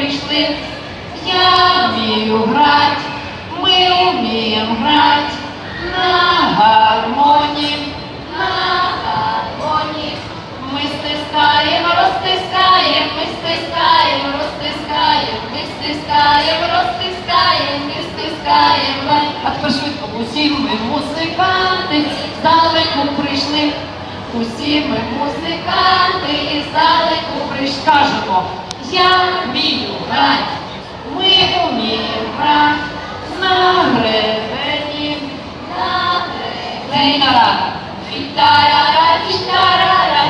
прийшли. Я вмію грать, ми вміємо грать на гармоні, на гармоні. Ми стискаємо, розтискаємо, ми стискаємо, розтискаємо, ми стискаємо, розтискаємо, ми стискаємо. А тепер швидко, усі ми музиканти, здалеку прийшли. Усі ми музиканти і здалеку прийшли. Кажемо, я вмію грати, ми вміємо грати на гребені, на гребені. Фітарара, фітарара, фітарара,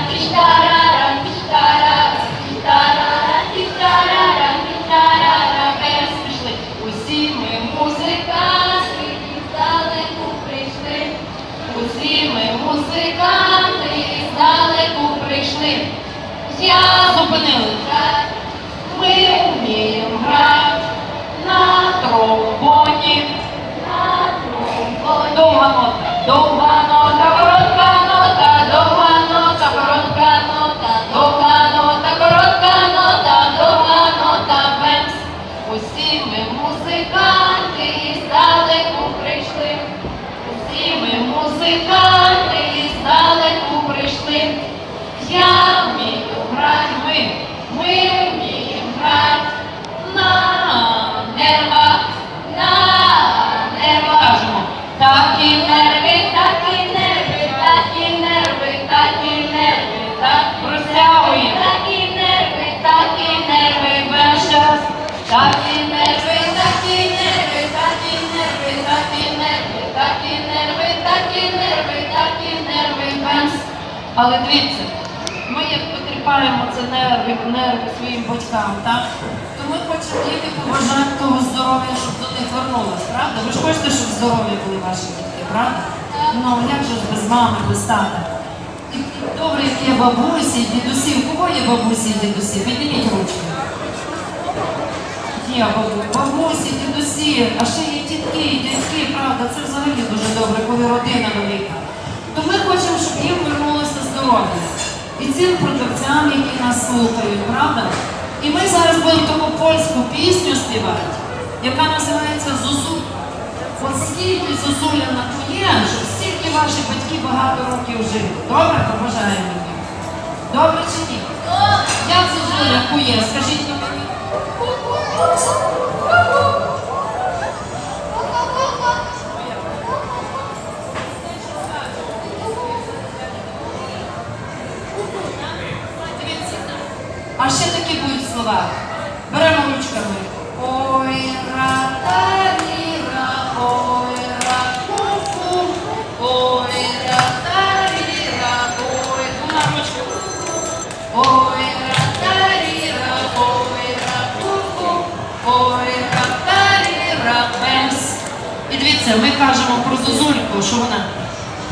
фітарара, фітарара, фітарара, фітарара. Без пішли. Усі ми музиканти і здалеку прийшли. Усі ми музиканти і здалеку прийшли. Я зупинили No Такі нерви, такі нерви, такі нерви, такі нерви, такі нерви, такі нерви, такі нерви, бемс. Але дивіться, ми як потріпаємо це нерви, нерви своїм батькам, так? То ми хочемо діти побажати того здоров'я, щоб до них вернулось, правда? Ви ж хочете, щоб здорові були ваші дітки, правда? Ну, як же ж без мами, без тата? Добре, як є бабусі, дідусі. У кого є бабусі і дідусі? Підніміть ручки. Є бабусі, дідусі, а ще є тітки, і дядьки, правда, це взагалі дуже добре, коли родина велика. То ми хочемо, щоб їм вернулося здоров'я. І цим продавцям, які нас слухають, правда? І ми зараз будемо таку польську пісню співати, яка називається Зозу. От скільки Зозуля на твоє, щоб стільки ваші батьки багато років жили. Добре, побажаємо їм. Добре чи ні? Як Зозуля кує? Скажіть А ще такі будуть слова. Беремо ручками. Ой, ра-та-рі-ра, ой, ра-ку-ку, ой, ра-та-рі-ра, ой, двома ручками. Ой, ра-та-рі-ра, ой, ра-ку-ку, ой, ра-та-рі-ра. І дивіться, ми кажемо про зозульку, що вона.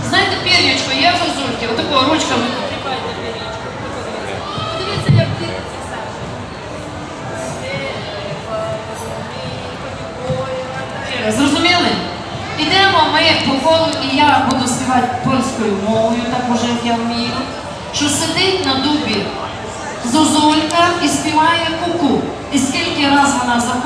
Знаєте, пір'ячко є в зозульки, отакого ручками. Зрозуміли? Ідемо ми по колу, і я буду співати польською мовою, так як я вмію, що сидить на дубі зозулька і співає куку. І скільки раз вона заходить.